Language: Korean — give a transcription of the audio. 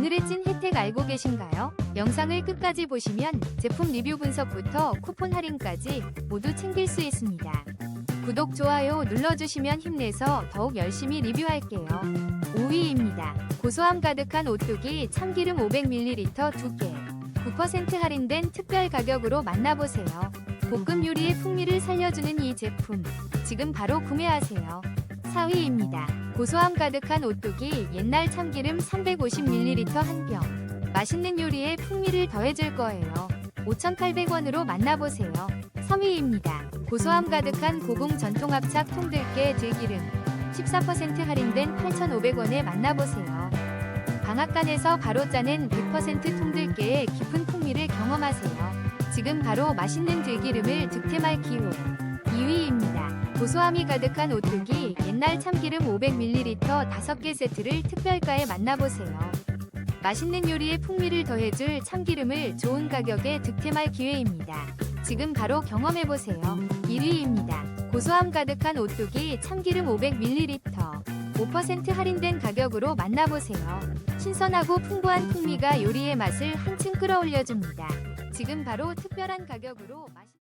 오늘의 찐 혜택 알고 계신가요? 영상을 끝까지 보시면 제품 리뷰 분석부터 쿠폰 할인까지 모두 챙길 수 있습니다. 구독, 좋아요 눌러주시면 힘내서 더욱 열심히 리뷰할게요. 5위입니다. 고소함 가득한 오뚜기 참기름 500ml 2개. 9% 할인된 특별 가격으로 만나보세요. 볶음 요리의 풍미를 살려주는 이 제품. 지금 바로 구매하세요. 4위입니다. 고소함 가득한 오뚜기 옛날 참기름 350ml 한 병. 맛있는 요리에 풍미를 더해줄 거예요. 5,800원으로 만나보세요. 3위입니다. 고소함 가득한 고궁 전통합착 통들깨 들기름 14% 할인된 8,500원에 만나보세요. 방앗간에서 바로 짜낸 100% 통들깨의 깊은 풍미를 경험하세요. 지금 바로 맛있는 들기름을 득템할 기회. 2위입니다. 고소함이 가득한 오뚜기 옛날 참기름 500ml 5개 세트를 특별가에 만나보세요. 맛있는 요리에 풍미를 더해줄 참기름을 좋은 가격에 득템할 기회입니다. 지금 바로 경험해보세요. 1위입니다. 고소함 가득한 오뚜기 참기름 500ml 5% 할인된 가격으로 만나보세요. 신선하고 풍부한 풍미가 요리의 맛을 한층 끌어올려줍니다. 지금 바로 특별한 가격으로 맛있...